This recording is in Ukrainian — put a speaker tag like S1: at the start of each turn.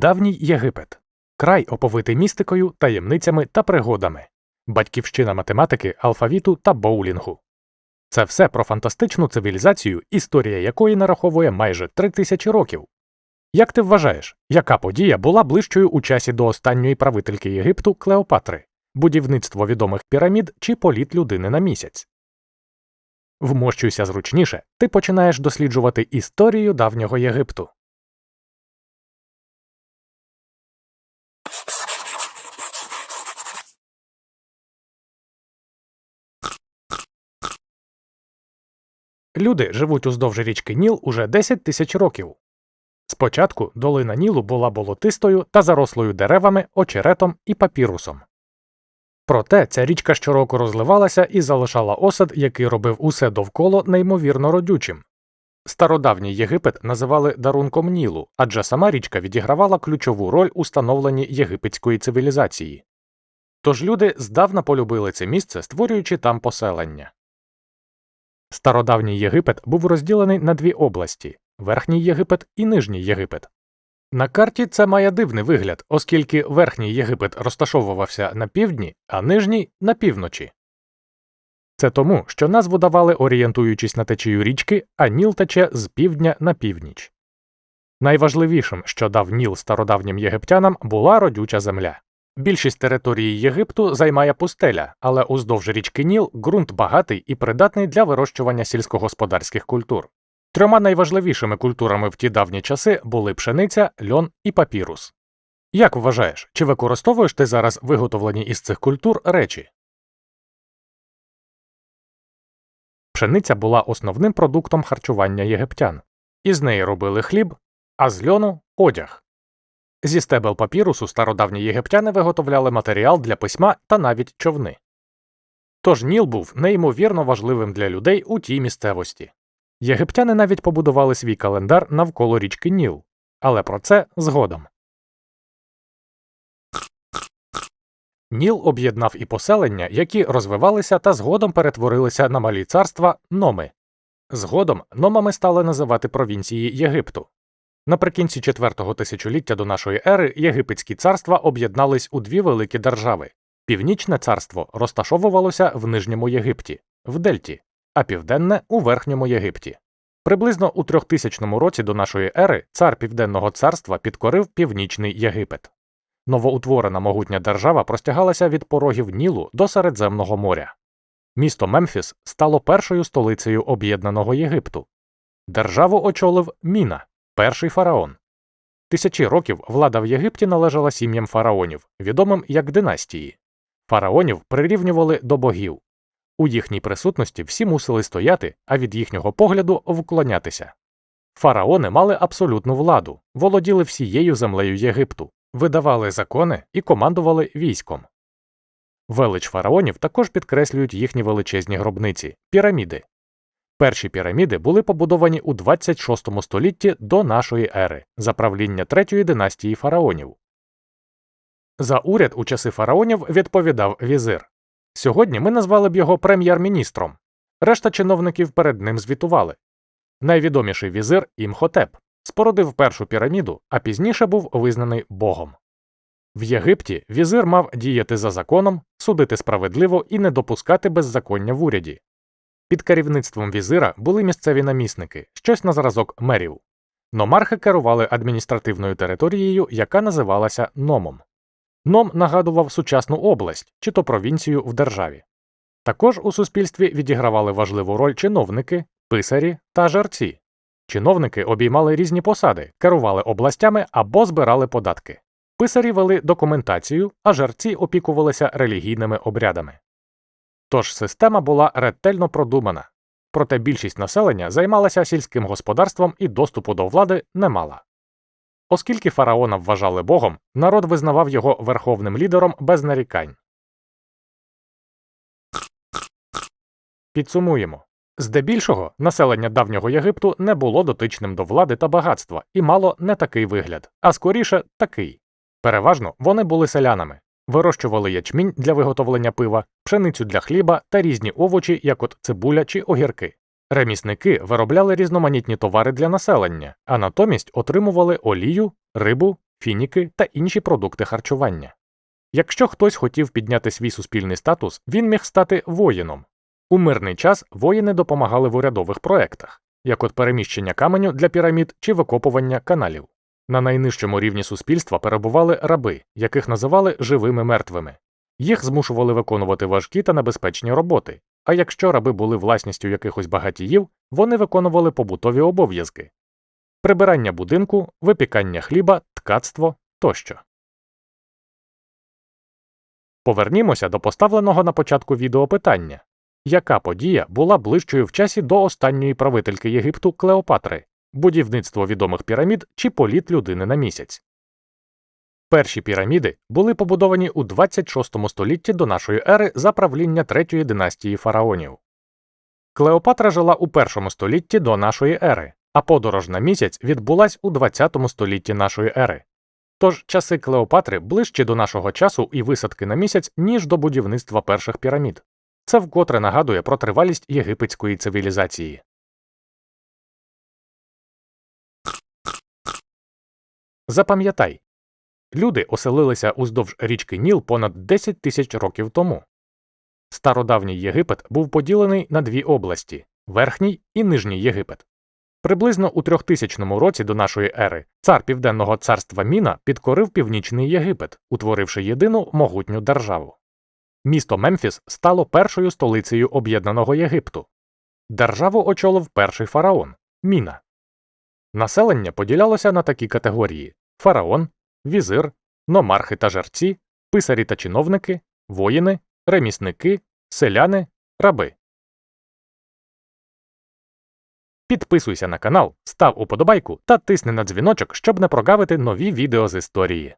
S1: Давній Єгипет край оповитий містикою, таємницями та пригодами, батьківщина математики, алфавіту та боулінгу. Це все про фантастичну цивілізацію, історія якої нараховує майже три тисячі років. Як ти вважаєш, яка подія була ближчою у часі до останньої правительки Єгипту Клеопатри, будівництво відомих пірамід чи політ людини на місяць? Вмощуйся зручніше, ти починаєш досліджувати історію давнього Єгипту. Люди живуть уздовж річки Ніл уже 10 тисяч років. Спочатку долина Нілу була болотистою та зарослою деревами, очеретом і папірусом. Проте ця річка щороку розливалася і залишала осад, який робив усе довкола неймовірно родючим. Стародавній Єгипет називали дарунком Нілу, адже сама річка відігравала ключову роль у становленні єгипетської цивілізації. Тож люди здавна полюбили це місце, створюючи там поселення. Стародавній Єгипет був розділений на дві області Верхній Єгипет і Нижній Єгипет. На карті це має дивний вигляд, оскільки Верхній Єгипет розташовувався на півдні, а нижній на півночі. Це тому, що назву давали орієнтуючись на течію річки, а Ніл тече з півдня на північ. Найважливішим, що дав Ніл стародавнім єгиптянам, була родюча земля. Більшість території Єгипту займає пустеля, але уздовж річки Ніл ґрунт багатий і придатний для вирощування сільськогосподарських культур. Трьома найважливішими культурами в ті давні часи були пшениця, льон і папірус. Як вважаєш, чи використовуєш ти зараз виготовлені із цих культур речі? Пшениця була основним продуктом харчування єгиптян. Із неї робили хліб, а з льону одяг. Зі стебел папірусу стародавні єгиптяни виготовляли матеріал для письма та навіть човни. Тож Ніл був неймовірно важливим для людей у тій місцевості. Єгиптяни навіть побудували свій календар навколо річки Ніл, але про це згодом. Ніл об'єднав і поселення, які розвивалися та згодом перетворилися на малі царства номи. Згодом номами стали називати провінції Єгипту. Наприкінці четвертого тисячоліття до нашої ери єгипетські царства об'єднались у дві великі держави. Північне царство розташовувалося в Нижньому Єгипті, в Дельті, а південне у Верхньому Єгипті. Приблизно у 3000 році до нашої ери цар Південного царства підкорив Північний Єгипет. Новоутворена могутня держава простягалася від порогів Нілу до Середземного моря. Місто Мемфіс стало першою столицею об'єднаного Єгипту. Державу очолив Міна, перший фараон. Тисячі років влада в Єгипті належала сім'ям фараонів, відомим як династії. Фараонів прирівнювали до богів. У їхній присутності всі мусили стояти, а від їхнього погляду вклонятися. Фараони мали абсолютну владу, володіли всією землею Єгипту, видавали закони і командували військом. Велич фараонів також підкреслюють їхні величезні гробниці піраміди. Перші піраміди були побудовані у 26 столітті до нашої ери за правління третьої династії фараонів. За уряд у часи фараонів відповідав візир. Сьогодні ми назвали б його прем'єр-міністром. Решта чиновників перед ним звітували. Найвідоміший візир Імхотеп спорудив першу піраміду, а пізніше був визнаний богом. В Єгипті візир мав діяти за законом, судити справедливо і не допускати беззаконня в уряді. Під керівництвом візира були місцеві намісники, щось на зразок мерів. Номархи керували адміністративною територією, яка називалася номом. Ном нагадував сучасну область чи то провінцію в державі. Також у суспільстві відігравали важливу роль чиновники, писарі та жерці. Чиновники обіймали різні посади, керували областями або збирали податки. Писарі вели документацію, а жерці опікувалися релігійними обрядами. Тож система була ретельно продумана, проте більшість населення займалася сільським господарством і доступу до влади не мала. Оскільки фараона вважали богом, народ визнавав його верховним лідером без нарікань. Підсумуємо здебільшого населення давнього Єгипту не було дотичним до влади та багатства і мало не такий вигляд, а скоріше такий. Переважно вони були селянами, вирощували ячмінь для виготовлення пива, пшеницю для хліба та різні овочі, як от цибуля чи огірки. Ремісники виробляли різноманітні товари для населення, а натомість отримували олію, рибу, фініки та інші продукти харчування. Якщо хтось хотів підняти свій суспільний статус, він міг стати воїном. У мирний час воїни допомагали в урядових проектах, як от переміщення каменю для пірамід чи викопування каналів. На найнижчому рівні суспільства перебували раби, яких називали живими мертвими. Їх змушували виконувати важкі та небезпечні роботи, а якщо раби були власністю якихось багатіїв, вони виконували побутові обов'язки прибирання будинку, випікання хліба, ткацтво тощо. Повернімося до поставленого на початку відео питання яка подія була ближчою в часі до останньої правительки Єгипту Клеопатри будівництво відомих пірамід чи політ людини на місяць? Перші піраміди були побудовані у 26 столітті до нашої ери за правління третьої династії фараонів. Клеопатра жила у першому столітті до нашої ери, а подорож на місяць відбулась у 20 столітті нашої ери. Тож часи Клеопатри ближчі до нашого часу і висадки на місяць, ніж до будівництва перших пірамід. Це вкотре нагадує про тривалість єгипетської цивілізації. Запам'ятай люди оселилися уздовж річки Ніл понад 10 тисяч років тому. Стародавній Єгипет був поділений на дві області Верхній і Нижній Єгипет. Приблизно у 3000 році до нашої ери цар Південного царства Міна підкорив північний Єгипет, утворивши єдину могутню державу. Місто Мемфіс стало першою столицею об'єднаного Єгипту. Державу очолив перший фараон Міна. Населення поділялося на такі категорії фараон, візир, номархи та жарці, писарі та чиновники, воїни, ремісники, селяни, раби. Підписуйся на канал, став уподобайку та тисни на дзвіночок, щоб не прогавити нові відео з історії.